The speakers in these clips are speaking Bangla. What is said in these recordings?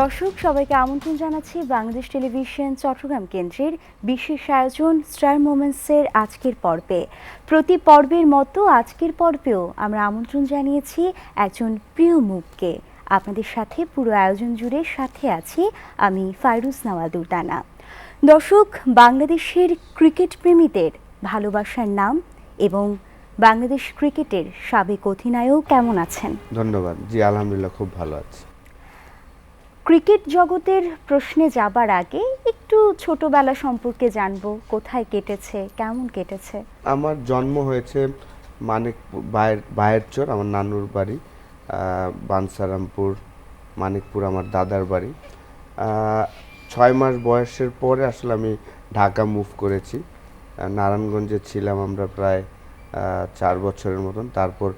দর্শক, সবাইকে আমন্ত্রণ জানাচ্ছি বাংলাদেশ টেলিভিশন চট্টগ্রাম কেন্দ্রের বিশেষ আয়োজন স্টার মোমেন্টসের আজকের পর্বে। প্রতি পর্বের মতো আজকের পর্বেও আমরা আমন্ত্রণ জানিয়েছি একজন প্রিয় মুখকে। আপনাদের সাথে পুরো আয়োজন জুড়ে সাথে আছি আমি ফাইরুজ নাওয়াল দুর্দানা দর্শক, বাংলাদেশের ক্রিকেট প্রেমীদের ভালোবাসার নাম এবং বাংলাদেশ ক্রিকেটের সাবেক অধিনায়ক কেমন আছেন? ধন্যবাদ। জি, আলহামদুলিল্লাহ, খুব ভালো আছি। ক্রিকেট জগতের প্রশ্নে যাবার আগে একটু ছোটবেলা সম্পর্কে জানব, কোথায় কেটেছে, কেমন কেটেছে? আমার জন্ম হয়েছে মানিক বায়ের বায়ের চর, আমার নানুর বাড়ি বানসারামপুর, মানিকপুর, আমার দাদার বাড়ি। ছয় মাস বয়সের পরে আসলে আমি ঢাকা মুভ করেছি। নারায়ণগঞ্জে ছিলাম আমরা প্রায় চার বছরের মতন। তারপর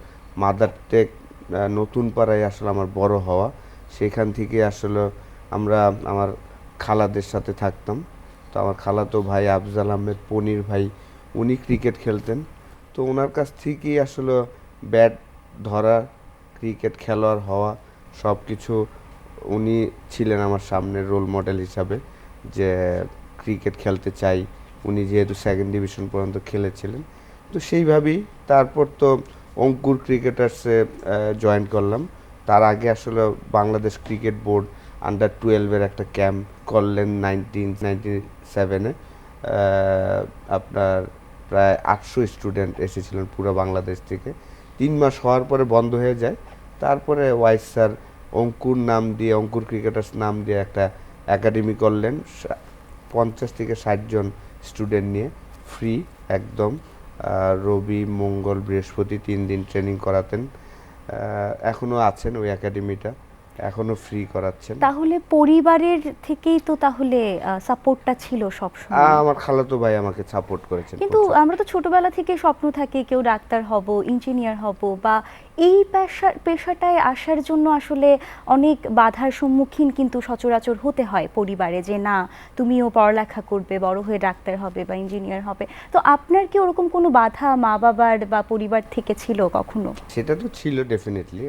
মাদার টেক নতুন পাড়ায় আসলে আমার বড় হওয়া। সেখান থেকে আসলে আমরা আমার খালাদের সাথে থাকতাম। তো আমার খালাতো ভাই আফজাল আহমেদ পনির ভাই, উনি ক্রিকেট খেলতেন। তো ওনার কাছ থেকেই আসলে ব্যাট ধরা ক্রিকেট খেলোয়াড় হওয়া সব কিছু উনি ছিলেন আমার সামনে রোল মডেল হিসাবে যে ক্রিকেট খেলতে চাই। উনি যেহেতু সেকেন্ড ডিভিশন পর্যন্ত খেলেছিলেন। তো সেইভাবেই তারপর তো অঙ্কুর ক্রিকেটার্সে জয়েন করলাম। তার আগে আসলে বাংলাদেশ ক্রিকেট বোর্ড আন্ডার টুয়েলভের একটা ক্যাম্প করলেন নাইনটিন নাইনটি সেভেনে আপনার প্রায় আটশো স্টুডেন্ট এসেছিলেন পুরো বাংলাদেশ থেকে। তিন মাস হওয়ার পরে বন্ধ হয়ে যায়। তারপরে ওয়াইস স্যার অঙ্কুর নাম দিয়ে, অঙ্কুর ক্রিকেটার্স নাম দিয়ে একটা একাডেমি করলেন। পঞ্চাশ থেকে ষাট জন স্টুডেন্ট নিয়ে ফ্রি একদম। রবি, মঙ্গল, বৃহস্পতি তিন দিন ট্রেনিং করাতেন। আহ, এখনও আছেন ওই একাডেমিটা এখনও ফ্রি করাচ্ছেন। তাহলে পরিবারের থেকেই তো তাহলে সাপোর্টটা ছিল সবসময়। আহ, আমার খালাতো ভাই আমাকে সাপোর্ট করেছেন কিন্তু আমরা তো ছোটবেলা থেকে স্বপ্ন থাকে কেউ ডাক্তার হব ইঞ্জিনিয়ার হব বা এই পেশা পেশাটায় আসার জন্য আসলে অনেক বাধার সম্মুখীন কিন্তু সচরাচর হতে হয় পরিবারে যে না তুমিও পড়ালেখা করবে বড় হয়ে ডাক্তার হবে বা ইঞ্জিনিয়ার হবে। তো আপনার কি ওরকম কোনো বাধা মা বাবার বা পরিবার থেকে ছিল কখনো? সেটা তো ছিল ডেফিনেটলি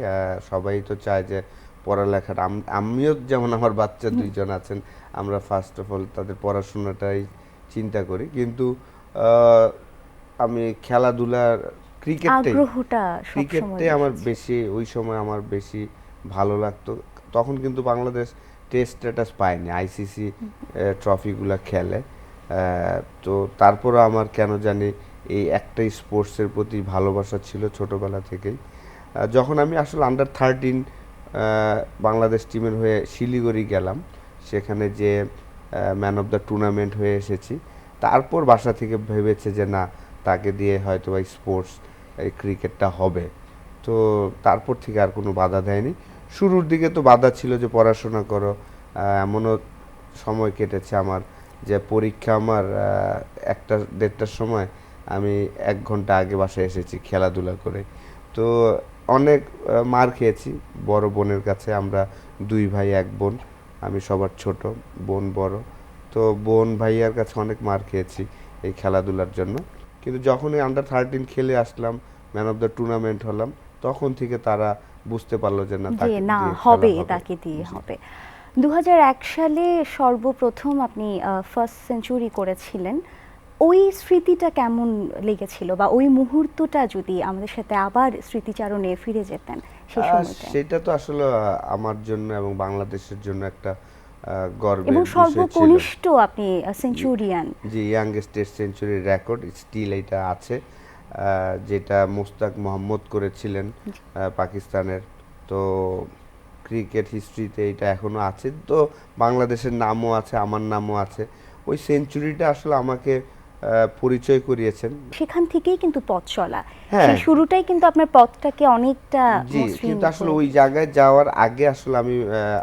সবাই তো চায় যে পড়ালেখাটা আম- আমিও যেমন আমার বাচ্চা দুইজন আছেন আমরা ফার্স্ট অফ অল তাদের পড়াশোনাটাই চিন্তা করি। কিন্তু আমি খেলাধুলার ক্রিকেটটাই সবসময় ক্রিকেটটাই আমার বেশি ওই সময় আমার বেশি ভালো লাগতো। তখন কিন্তু বাংলাদেশ টেস্ট স্ট্যাটাস পায়নি আইসিসি ট্রফিগুলো খেলে। তো তারপরও আমার কেন জানি এই একটাই স্পোর্টসের প্রতি ভালোবাসা ছিল ছোটবেলা থেকেই। যখন আমি আসলে আন্ডার থার্টিন বাংলাদেশ টিমের হয়ে শিলিগুড়ি গেলাম। সেখানে যে ম্যান অফ দ্য টুর্নামেন্ট হয়ে এসেছি। তারপর বাসা থেকে ভেবেছে যে, না, তাকে দিয়ে হয়তো বা স্পোর্টস এই ক্রিকেটটা হবে। তো তারপর থেকে আর কোনো বাধা দেয়নি। শুরুর দিকে তো বাধা ছিল যে, পড়াশোনা করো। এমনও সময় কেটেছে আমার যে, পরীক্ষা আমার একটা দেড়টার সময় আমি এক ঘণ্টা আগে বাসায় এসেছি খেলাধুলা করে। তো অনেক মার খেয়েছি। বড় বোনের কাছে আমরা দুই ভাই এক বোন। আমি সবার ছোট বোন বড়। তো বোন ভাইয়ার কাছে অনেক মার খেয়েছি এই খেলাধুলার জন্য। কিন্তু যখনই আন্ডার থার্টিন খেলে আসলাম ম্যান অফ দ্য টুর্নামেন্ট হলাম তখন থেকে তারা বুঝতে পারল যে না না হবে তাকে দিয়ে হবে। দু হাজার এক সালে সর্বপ্রথম আপনি ফার্স্ট সেঞ্চুরি করেছিলেন। ওই স্মৃতিটা কেমন লেগেছিল বা ওই মুহূর্তটা যদি আমাদের সাথে আবার স্মৃতিচারণে ফিরে যেতেন সেই সময়টা সেটা তো আসলে আমার জন্য এবং বাংলাদেশের জন্য একটা আহ, গর্বের এবং সর্বকনিষ্ঠ আপনি সেঞ্চুরিয়ান যে ইয়াংগেস্ট টেস্ট সেঞ্চুরির রেকর্ড স্টিল এটা আছে যেটা মুস্তাক মোহাম্মদ করেছিলেন পাকিস্তানের। তো ক্রিকেট হিস্ট্রিতে এটা এখনও আছে। তো বাংলাদেশের নামও আছে আমার নামও আছে। ওই সেঞ্চুরিটা আসলে আমাকে পরিচয় করিয়েছেন। সেখান থেকেই কিন্তু পথ চলা। হ্যাঁ। সেই শুরুটাই কিন্তু আপনার পথটাকে অনেকটা জি কিন্তু আসলে ওই জায়গায় যাওয়ার আগে আসলে আমি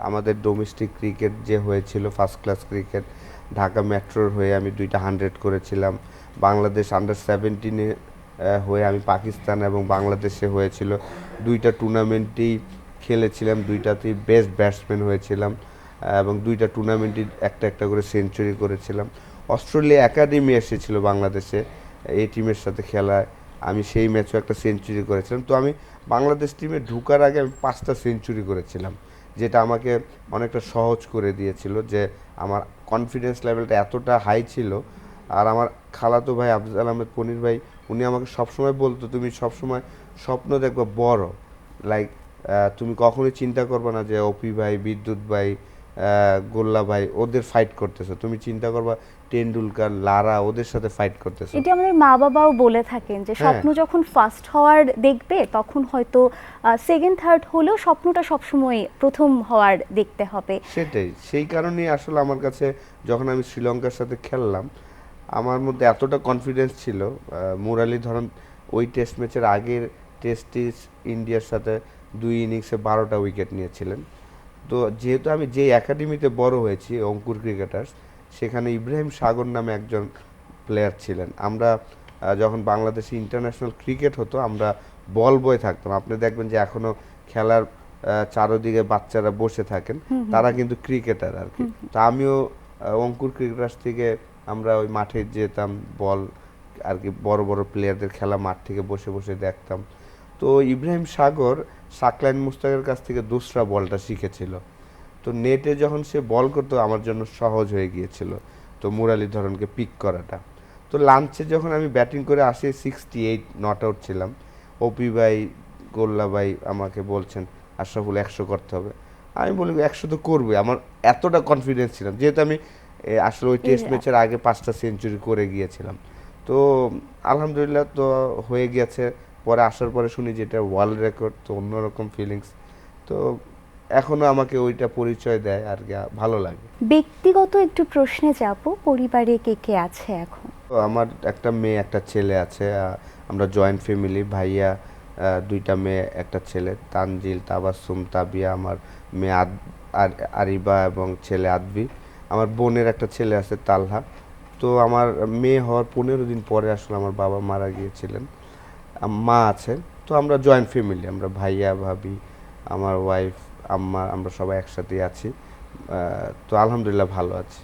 আমাদের ডোমেস্টিক ক্রিকেট যে হয়েছিল ফার্স্ট ক্লাস ক্রিকেট ঢাকা মেট্রোর হয়ে আমি দুইটা হান্ড্রেড করেছিলাম। বাংলাদেশ আন্ডার সেভেন্টিনে হয়ে আমি পাকিস্তান এবং বাংলাদেশে হয়েছিল। দুইটা টুর্নামেন্টেই খেলেছিলাম দুইটাতেই বেস্ট ব্যাটসম্যান হয়েছিলাম এবং দুইটা টুর্নামেন্টই একটা একটা করে সেঞ্চুরি করেছিলাম। অস্ট্রেলিয়া একাডেমি এসেছিল বাংলাদেশে এই টিমের সাথে খেলায়। আমি সেই ম্যাচও একটা সেঞ্চুরি করেছিলাম। তো আমি বাংলাদেশ টিমে ঢুকার আগে আমি পাঁচটা সেঞ্চুরি করেছিলাম, যেটা আমাকে অনেকটা সহজ করে দিয়েছিল যে আমার কনফিডেন্স লেভেলটা এতটা হাই ছিল। আর আমার খালাতো ভাই আফজাল আহমেদ পনির ভাই, উনি আমাকে সবসময় বলতো, তুমি সবসময় স্বপ্ন দেখবে বড়। লাইক তুমি কখনোই চিন্তা করবে না যে অপি ভাই, বিদ্যুৎ ভাই গোল্লা ভাই, ওদের ফাইট করতেছো। তুমি চিন্তা করবা টেন্ডুলকার লারা ওদের সাথে ফাইট করতেছো। এটি আমাদের মা বাবাও বলে থাকেন যে হ্যাঁ। স্বপ্ন যখন ফার্স্ট হওয়ার দেখবে তখন হয়তো সেকেন্ড থার্ড হলেও স্বপ্নটা সবসময় প্রথম হওয়ার দেখতে হবে। সেটাই। সেই কারণেই আসলে আমার কাছে যখন আমি শ্রীলঙ্কার সাথে খেললাম আমার মধ্যে এতটা কনফিডেন্স ছিল মুরালি ধরন ওই টেস্ট ম্যাচের আগের টেস্টে ইন্ডিয়ার সাথে দুই ইনিংসে বারোটা উইকেট নিয়েছিলেন। তো যেহেতু আমি যে একাডেমিতে বড় হয়েছি অঙ্কুর ক্রিকেটার্স সেখানে ইব্রাহিম সাগর নামে একজন প্লেয়ার ছিলেন। আমরা যখন বাংলাদেশে ইন্টারন্যাশনাল ক্রিকেট হতো আমরা বল বয়ে থাকতাম। আপনি দেখবেন যে এখনও খেলার চারোদিকে বাচ্চারা বসে থাকেন। তারা কিন্তু ক্রিকেটার আর কি। তো আমিও অঙ্কুর ক্রিকেটার্স থেকে আমরা ওই মাঠে যেতাম বল আর কি বড় বড় প্লেয়ারদের খেলা মাঠ থেকে বসে বসে দেখতাম। তো ইব্রাহিম সাগর সাকলাইন মুস্তাকের কাছ থেকে দোসরা বলটা শিখেছিল। তো নেটে যখন সে বল করতো আমার জন্য সহজ হয়ে গিয়েছিল তো মুরালি ধরনকে পিক করাটা। তো লাঞ্চে যখন আমি ব্যাটিং করে আসি সিক্সটি এইট নট আউট ছিলাম ওপি ভাই গোল্লা ভাই আমাকে বলছেন আশরাফুল একশো করতে হবে। আমি বলি একশো তো করবে। আমার এতটা কনফিডেন্স ছিলাম যেহেতু আমি আসলে ওই টেস্ট ম্যাচের আগে পাঁচটা সেঞ্চুরি করে গিয়েছিলাম। তো আলহামদুলিল্লাহ তো হয়ে গেছে পরে আসার পরে শুনি যেটা ওয়ার্ল্ড রেকর্ড তো অন্যরকম ফিলিংস তো এখনও আমাকে ওইটা পরিচয় দেয় আর ভালো লাগে। ব্যক্তিগত একটু প্রশ্নে যাব পরিবারে কে কে আছে এখন? আমার একটা মেয়ে একটা ছেলে আছে আমরা জয়েন্ট ফ্যামিলি ভাইয়া দুইটা মেয়ে একটা ছেলে তানজিল তাবাসুম তাবিয়া আমার মেয়ে আদ আর আরিবা এবং ছেলে আদবি। আমার বোনের একটা ছেলে আছে তালহা। তো আমার মেয়ে হওয়ার পনেরো দিন পরে আসলে আমার বাবা মারা গিয়েছিলেন। মা আছে। তো আমরা জয়েন্ট ফ্যামিলি আমরা ভাইয়া ভাবি আমার ওয়াইফ আম্মা আমরা সবাই একসাথেই আছি। তো আলহামদুলিল্লাহ ভালো আছি।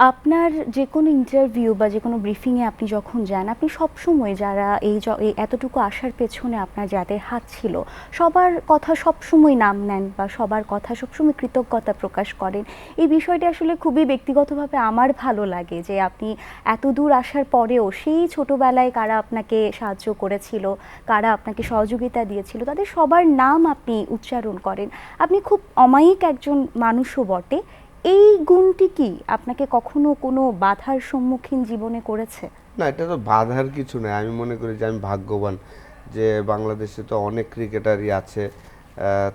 আপনার যে কোনো ইন্টারভিউ বা যে কোনো ব্রিফিংয়ে আপনি যখন যান, আপনি সবসময় যারা এই এতটুকু আসার পেছনে আপনার যাদের হাত ছিল, সবার কথা সবসময় নাম নেন বা সবার কথা সবসময় কৃতজ্ঞতা প্রকাশ করেন। এই বিষয়টি আসলে খুবই ব্যক্তিগতভাবে আমার ভালো লাগে যে আপনি এত দূর আসার পরেও সেই ছোটোবেলায় কারা আপনাকে সাহায্য করেছিল, কারা আপনাকে সহযোগিতা দিয়েছিল, তাদের সবার নাম আপনি উচ্চারণ করেন। আপনি খুব অমায়িক একজন মানুষও বটে। এই গুণটি কি আপনাকে কখনো কোনো বাধার সম্মুখীন জীবনে করেছে? না, এটা তো বাধার কিছু নয়। আমি মনে করি যে আমি ভাগ্যবান যে বাংলাদেশে তো অনেক ক্রিকেটারই আছে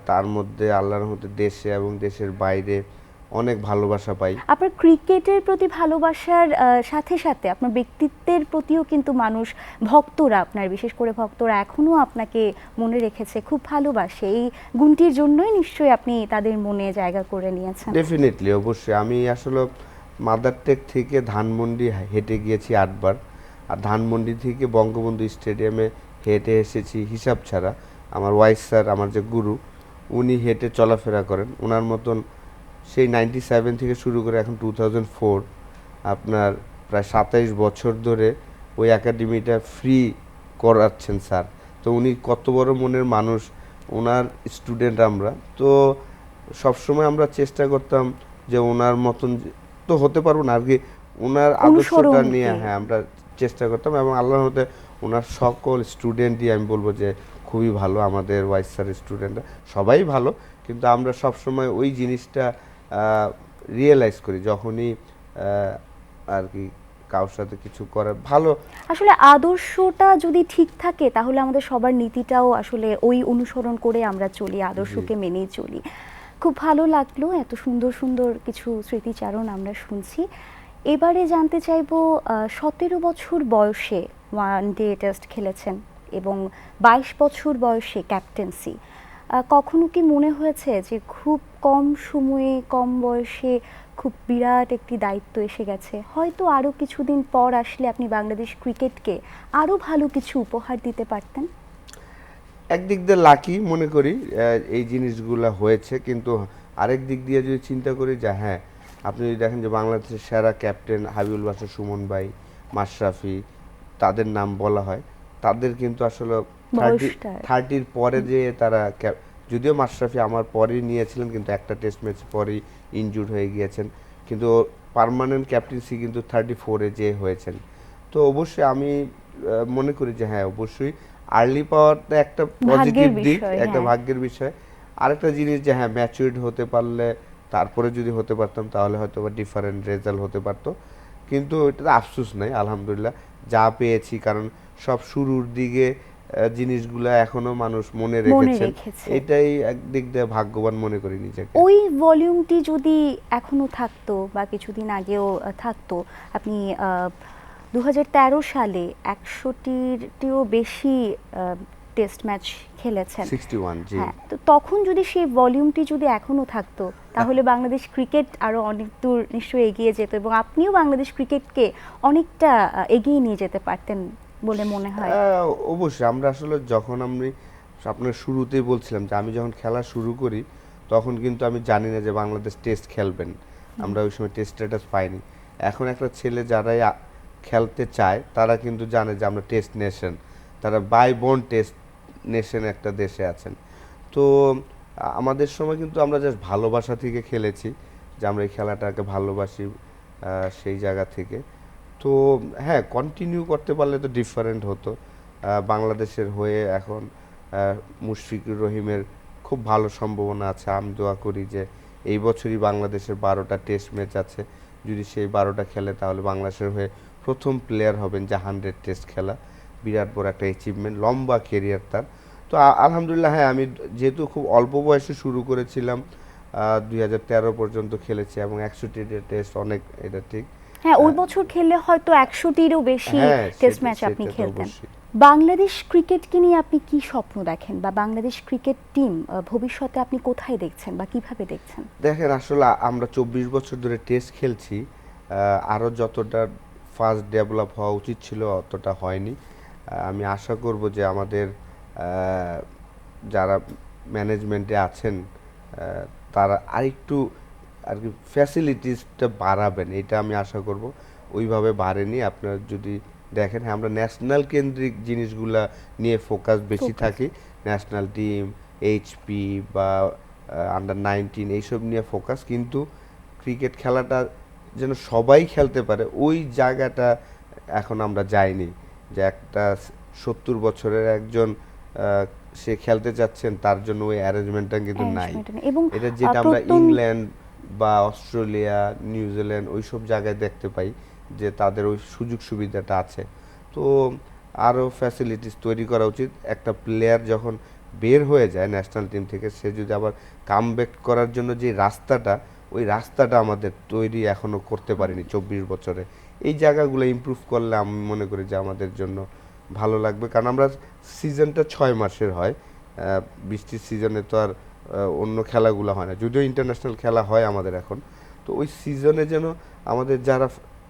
তার মধ্যে আল্লাহর মধ্যে দেশে এবং দেশের বাইরে অনেক ভালোবাসা পাই। আপনার ক্রিকেটের প্রতি ভালোবাসার সাথে সাথে আপনার ব্যক্তিত্বের প্রতিও কিন্তু মানুষ ভক্তরা আপনার বিশেষ করে ভক্তরা এখনও আপনাকে মনে রেখেছে খুব ভালোবাসে। এই গুণটির জন্যই নিশ্চয়ই আপনি তাদের মনে জায়গা করে নিয়েছেন। ডেফিনেটলি অবশ্যই। আমি আসলে মাদারটেক থেকে ধানমন্ডি হেঁটে গিয়েছি আটবার। আর ধানমন্ডি থেকে বঙ্গবন্ধু স্টেডিয়ামে হেঁটে এসেছি হিসাব ছাড়া। আমার ওয়াইস স্যার আমার যে গুরু উনি হেঁটে চলাফেরা করেন। ওনার মতন সেই নাইনটি সেভেন থেকে শুরু করে এখন টু থাউজেন্ড ফোর আপনার প্রায় সাতাইশ বছর ধরে ওই একাডেমিটা ফ্রি করাচ্ছেন স্যার। তো উনি কত বড় মনের মানুষ ওনার স্টুডেন্ট আমরা। তো সবসময় আমরা চেষ্টা করতাম যে ওনার মতন তো হতে পারব না আর কি ওনার আদর্শটা নিয়ে হ্যাঁ আমরা চেষ্টা করতাম এবং আল্লাহর মতে ওনার সকল স্টুডেন্টই আমি বলব যে খুবই ভালো আমাদের ওয়াইস স্যার স্টুডেন্টরা সবাই ভালো কিন্তু আমরা সবসময় ওই জিনিসটা রিয়েলাইজ করি যখনই আর কি কারোর সাথে কিছু করে। ভালো। আসলে আদর্শটা যদি ঠিক থাকে তাহলে আমাদের সবার নীতিটাও আসলে ওই অনুসরণ করে আমরা চলি আদর্শকে মেনেই চলি। খুব ভালো লাগল এত সুন্দর সুন্দর কিছু স্মৃতিচারণ আমরা শুনছি। এবারে জানতে চাইব সতেরো বছর বয়সে ওয়ান ডে টেস্ট খেলেছেন এবং বাইশ বছর বয়সে ক্যাপ্টেন্সি কখনো কি মনে হয়েছে যে খুব কম সময়ে, কম বয়সে খুব বিরাট একটি দায়িত্ব এসে গেছে? হয়তো আরও কিছুদিন পর আসলে আপনি বাংলাদেশ ক্রিকেটকে আরও ভালো কিছু উপহার দিতে পারতেন? একদিক দিয়ে লাকি মনে করি এই জিনিসগুলো হয়েছে, কিন্তু আরেক দিক দিয়ে যদি চিন্তা করি যে হ্যাঁ আপনি যদি দেখেন যে বাংলাদেশের সেরা ক্যাপ্টেন হাবিবুল বাসার সুমন ভাই, মাশরাফি, তাদের নাম বলা হয়, তাদের কিন্তু আসলে থার্টির পরে যে তারা যদিও মাশরাফি আমার পরেই নিয়েছিলেন কিন্তু একটা টেস্ট ম্যাচ পরেই ইনজুর হয়ে গিয়েছেন। কিন্তু পার্মানেন্ট ক্যাপ্টেন্সি কিন্তু থার্টি ফোরে যে হয়েছেন। তো অবশ্যই আমি মনে করি যে হ্যাঁ অবশ্যই আর্লি পাওয়ারটা একটা পজিটিভ দিক একটা হ্যাঁ। ভাগ্যের বিষয়। আরেকটা জিনিস যে হ্যাঁ ম্যাচুরিড হতে পারলে তারপরে যদি হতে পারতাম তাহলে হয়তো বা ডিফারেন্ট রেজাল্ট হতে পারতো। কিন্তু এটাতে আফসোস নাই আলহামদুলিল্লাহ। যা পেয়েছি কারণ সব শুরুর দিকে জিনিসগুলা এখনও মানুষ মনে রেখেছেন। রেখেছে। এটাই একদিক দিয়ে ভাগ্যবান মনে করি নিজেকে। ওই ভলিউমটি যদি এখনও থাকতো বা কিছুদিন আগেও থাকতো আপনি দুহাজার তেরো সালে একশোটিরটিও বেশি টেস্ট ম্যাচ খেলেছেন। হ্যাঁ তো তখন যদি সেই ভলিউমটি যদি এখনও থাকতো তাহলে বাংলাদেশ ক্রিকেট আরও অনেক দূর নিশ্চয়ই এগিয়ে যেত এবং আপনিও বাংলাদেশ ক্রিকেটকে অনেকটা এগিয়ে নিয়ে যেতে পারতেন বলে মনে হয়। অবশ্যই। আমরা আসলে যখন আমি আপনার শুরুতেই বলছিলাম যে আমি যখন খেলা শুরু করি, তখন কিন্তু আমি জানি না যে বাংলাদেশ টেস্ট খেলবেন। আমরা ওই সময় টেস্ট স্ট্যাটাস পাইনি। এখন একটা ছেলে যারাই খেলতে চায়, তারা কিন্তু জানে যে আমরা টেস্ট নেশন তারা বাই বোন টেস্ট নেশন একটা দেশে আছেন। তো, আমাদের সময় কিন্তু আমরা জাস্ট ভালোবাসা থেকে খেলেছি, যে আমরা এই খেলাটাকে ভালোবাসি সেই জায়গা থেকে। তো হ্যাঁ কন্টিনিউ করতে পারলে তো ডিফারেন্ট হতো। বাংলাদেশের হয়ে এখন মুশফিকুর রহিমের খুব ভালো সম্ভাবনা আছে। আমি দোয়া করি যে এই বছরই বাংলাদেশের বারোটা টেস্ট ম্যাচ আছে। যদি সেই বারোটা খেলে তাহলে বাংলাদেশের হয়ে প্রথম প্লেয়ার হবেন যে হান্ড্রেড টেস্ট খেলা। বিরাট বড় একটা অ্যাচিভমেন্ট লম্বা কেরিয়ার তার। তো আলহামদুলিল্লাহ হ্যাঁ আমি যেহেতু খুব অল্প বয়সে শুরু করেছিলাম দুই হাজার তেরো পর্যন্ত খেলেছি এবং একষট্টি টেস্ট অনেক, এটা ঠিক। হ্যাঁ ওই বছর খেললে হয়তো একশোটিরও বেশি হ্যাঁ, টেস্ট সেটা- ম্যাচ আপনি খেলতেন। বাংলাদেশ ক্রিকেটকে নিয়ে আপনি কি স্বপ্ন দেখেন? বা বাংলাদেশ ক্রিকেট টিম ভবিষ্যতে আপনি কোথায় দেখছেন বা কীভাবে দেখছেন? দেখেন আসলে আমরা চব্বিশ বছর ধরে টেস্ট খেলছি আহ, আরও যতটা ফাস্ট ডেভেলপ হওয়া উচিত ছিল অতটা হয়নি। আমি আশা করব যে আমাদের যারা ম্যানেজমেন্টে আছেন তারা আরেকটু আর কি ফ্যাসিলিটিসটা বাড়াবেন এটা আমি আশা করব। ওইভাবে বাড়েনি। আপনার যদি দেখেন হ্যাঁ আমরা ন্যাশনাল কেন্দ্রিক জিনিসগুলা নিয়ে ফোকাস বেশি থাকি। ন্যাশনাল টিম এইচপি বা আন্ডার নাইনটিন এইসব নিয়ে ফোকাস কিন্তু ক্রিকেট খেলাটা যেন সবাই খেলতে পারে ওই জায়গাটা এখন আমরা যাইনি। যে একটা সত্তর বছরের একজন সে খেলতে চাচ্ছেন তার জন্য ওই অ্যারেঞ্জমেন্টটা কিন্তু নাই। এটা যেটা আমরা ইংল্যান্ড বা অস্ট্রেলিয়া নিউজিল্যান্ড ওই সব জায়গায় দেখতে পাই যে তাদের ওই সুযোগ সুবিধাটা আছে। তো আরও ফ্যাসিলিটিস তৈরি করা উচিত। একটা প্লেয়ার যখন বের হয়ে যায় ন্যাশনাল টিম থেকে, সে যদি আবার কাম করার জন্য যে রাস্তাটা, ওই রাস্তাটা আমাদের তৈরি এখনও করতে পারিনি চব্বিশ বছরে। এই জায়গাগুলো ইমপ্রুভ করলে আমি মনে করি যে আমাদের জন্য ভালো লাগবে। কারণ আমরা সিজনটা ছয় মাসের হয়। বৃষ্টির সিজনে তো আর অন্য খেলাগুলো হয় না। যদিও ইন্টারন্যাশনাল খেলা হয় আমাদের এখন। তো ওই সিজনে যেন আমাদের যারা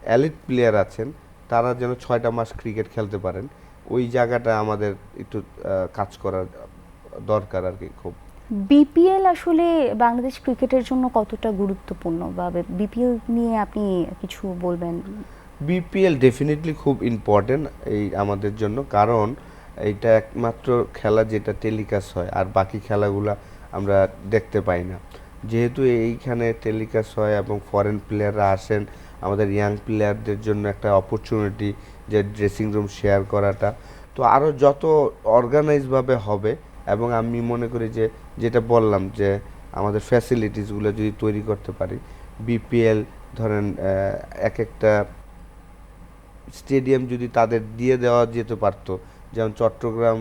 অ্যালিট প্লেয়ার আছেন তারা যেন ছয়টা মাস ক্রিকেট খেলতে পারেন। ওই জায়গাটা আমাদের একটু কাজ করার দরকার আর কি খুব। বিপিএল আসলে বাংলাদেশ ক্রিকেটের জন্য কতটা গুরুত্বপূর্ণ? বা বিপিএল নিয়ে আপনি কিছু বলবেন? বিপিএল ডেফিনেটলি খুব ইম্পর্টেন্ট এই আমাদের জন্য। কারণ এটা একমাত্র খেলা যেটা টেলিকাস্ট হয়। আর বাকি খেলাগুলা আমরা দেখতে পাই না। যেহেতু এইখানে টেলিকাস্ট হয় এবং ফরেন প্লেয়াররা আসেন, আমাদের ইয়াং প্লেয়ারদের জন্য একটা অপরচুনিটি যে ড্রেসিং রুম শেয়ার করাটা। তো আরও যত অর্গানাইজভাবে হবে এবং আমি মনে করি যে, যেটা বললাম যে, আমাদের ফ্যাসিলিটিসগুলো যদি তৈরি করতে পারি বিপিএল ধরেন এক একটা স্টেডিয়াম যদি তাদের দিয়ে দেওয়া যেতে পারতো, যেমন চট্টগ্রাম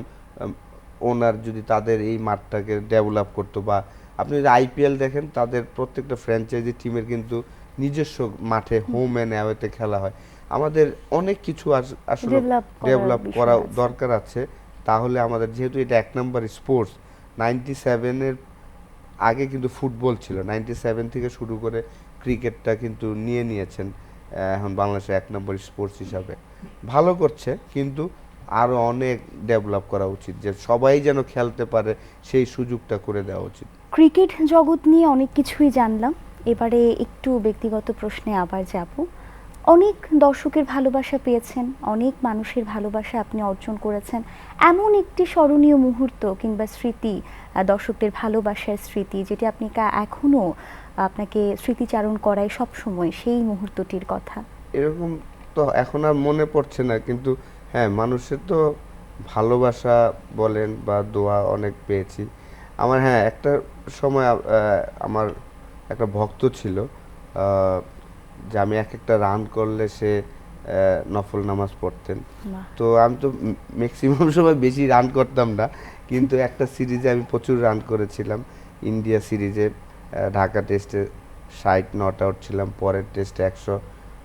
ওনার যদি তাদের এই মাঠটাকে ডেভেলপ করতো বা আপনি যদি আইপিএল দেখেন তাদের প্রত্যেকটা ফ্র্যাঞ্চাইজি টিমের কিন্তু নিজস্ব মাঠে হোম। অ্যান্ড অ্যাওয়েতে খেলা হয়। আমাদের অনেক কিছু আস- আসলে ডেভেলপ করা দরকার আছে। তাহলে আমাদের যেহেতু এটা এক নম্বর স্পোর্টস নাইনটি সেভেনের আগে কিন্তু ফুটবল ছিল। নাইনটি সেভেন থেকে শুরু করে ক্রিকেটটা কিন্তু নিয়ে নিয়েছেন এখন বাংলাদেশের এক নম্বর স্পোর্টস হিসাবে। ভালো করছে কিন্তু আরও অনেক ডেভেলপ করা উচিত যে সবাই যেন খেলতে পারে সেই সুযোগটা করে দেওয়া উচিত। ক্রিকেট জগৎ নিয়ে অনেক কিছুই জানলাম এবারে একটু ব্যক্তিগত প্রশ্নে আবার যাব। অনেক দর্শকের ভালোবাসা পেয়েছেন অনেক মানুষের ভালোবাসা আপনি অর্জন করেছেন। এমন একটি স্মরণীয় মুহূর্ত কিংবা স্মৃতি দর্শকদের ভালোবাসার স্মৃতি যেটি আপনি কা- এখনও আপনাকে স্মৃতিচারণ করায় সব সময় সেই মুহূর্তটির কথা। এরকম তো এখন আর মনে পড়ছে না কিন্তু হ্যাঁ মানুষের তো ভালোবাসা বলেন বা দোয়া অনেক পেয়েছি। আমার হ্যাঁ একটা সময় আমার একটা ভক্ত ছিল যে আমি এক একটা রান করলে সে নফল নামাজ পড়তেন। তো আমি তো ম্যাক্সিমাম সময় বেশি রান করতাম না কিন্তু একটা সিরিজে আমি প্রচুর রান করেছিলাম। ইন্ডিয়া সিরিজে ঢাকা টেস্টে ষাট নট আউট ছিলাম পরের টেস্টে একশো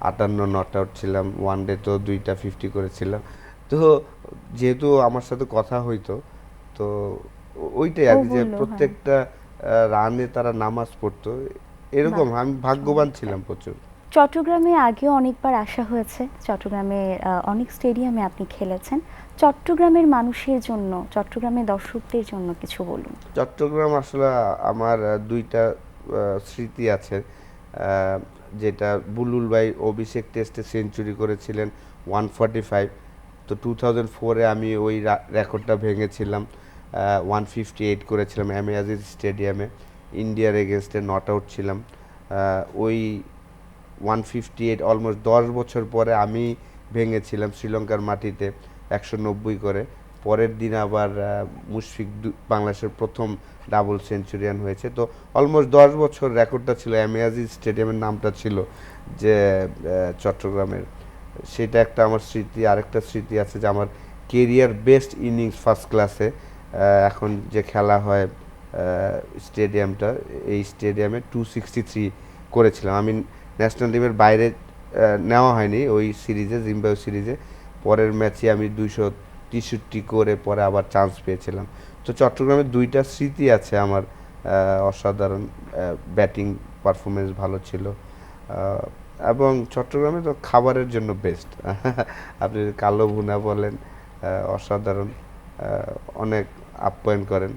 আটান্ন নট আউট ছিলাম ওয়ান ডে তো দুইটা ফিফটি করেছিলাম। তো যেহেতু আমার সাথে কথা হইতো তো ওইটাই আর যে হ্যাঁ। প্রত্যেকটা রানে তারা নামাজ পড়তো। এরকম আমি ভাগ্যবান ছিলাম প্রচুর। চট্টগ্রামে আগেও অনেকবার আসা হয়েছে। চট্টগ্রামে অনেক স্টেডিয়ামে আপনি খেলেছেন। চট্টগ্রামের মানুষের জন্য চট্টগ্রামের দর্শকদের জন্য কিছু বলুন। চট্টগ্রাম আসলে আমার দুইটা স্মৃতি আছে। যেটা বুলুল ভাই অভিষেক টেস্টে সেঞ্চুরি করেছিলেন ওয়ান ফর্টি ফাইভ তো টু থাউজেন্ড ফোরে আমি ওই রেকর্ডটা ভেঙেছিলাম ওয়ান ফিফটি এইট করেছিলাম আজিজ স্টেডিয়ামে ইন্ডিয়ার এগেনস্টে নট আউট ছিলাম। ওই ওয়ান ফিফটি এইট অলমোস্ট দশ বছর পরে আমি ভেঙেছিলাম শ্রীলঙ্কার মাটিতে, একশো নব্বই করে। পরের দিন আবার মুশফিক বাংলাদেশের প্রথম ডাবল সেঞ্চুরিয়ান হয়েছে। তো অলমোস্ট দশ বছর রেকর্ডটা ছিল এমিয়াজি স্টেডিয়ামের নামটা ছিল যে চট্টগ্রামের। সেটা একটা আমার স্মৃতি, আরেকটা স্মৃতি আছে যে আমার কেরিয়ার বেস্ট ইনিংস ফার্স্ট ক্লাসে এখন যে খেলা হয় স্টেডিয়ামটা, এই স্টেডিয়ামে টু সিক্সটি থ্রি করেছিলাম। আমি ন্যাশনাল টিমের বাইরে নেওয়া হয়নি, ওই সিরিজে জিম্বাবু সিরিজে। পরের ম্যাচে আমি দুইশো তেষট্টি করে পরে আবার চান্স পেয়েছিলাম। তো চট্টগ্রামে দুইটা স্মৃতি আছে আমার অসাধারণ ব্যাটিং পারফরমেন্স ভালো ছিল। এবং চট্টগ্রামে তো খাবারের জন্য বেস্ট আপনি কালো ভুনা বলেন অসাধারণ অনেক আপ্যায়ন করেন,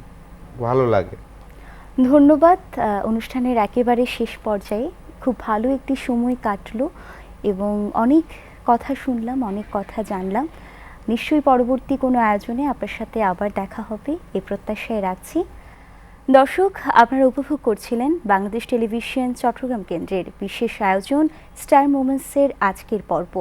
ভালো লাগে। ধন্যবাদ অনুষ্ঠানের একেবারে শেষ পর্যায়ে। খুব ভালো একটি সময় কাটলো এবং অনেক কথা শুনলাম, অনেক কথা জানলাম। নিশ্চয়ই পরবর্তী কোনো আয়োজনে আপনার সাথে আবার দেখা হবে। এ প্রত্যাশায় রাখছি। দর্শক, আপনারা উপভোগ করছিলেন বাংলাদেশ টেলিভিশন চট্টগ্রাম কেন্দ্রের বিশেষ আয়োজন স্টার মোমেন্টসের আজকের পর্ব।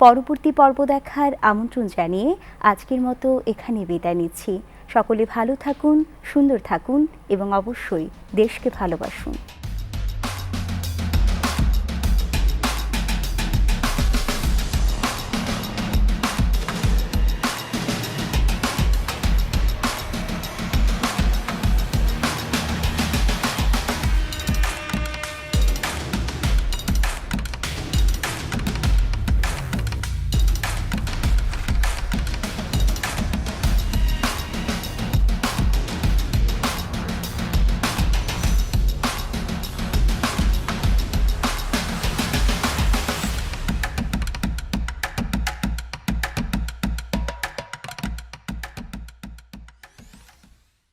পরবর্তী পর্ব দেখার আমন্ত্রণ জানিয়ে আজকের মতো এখানে বিদায় নিচ্ছি। সকলে ভালো থাকুন, সুন্দর থাকুন এবং অবশ্যই দেশকে ভালোবাসুন।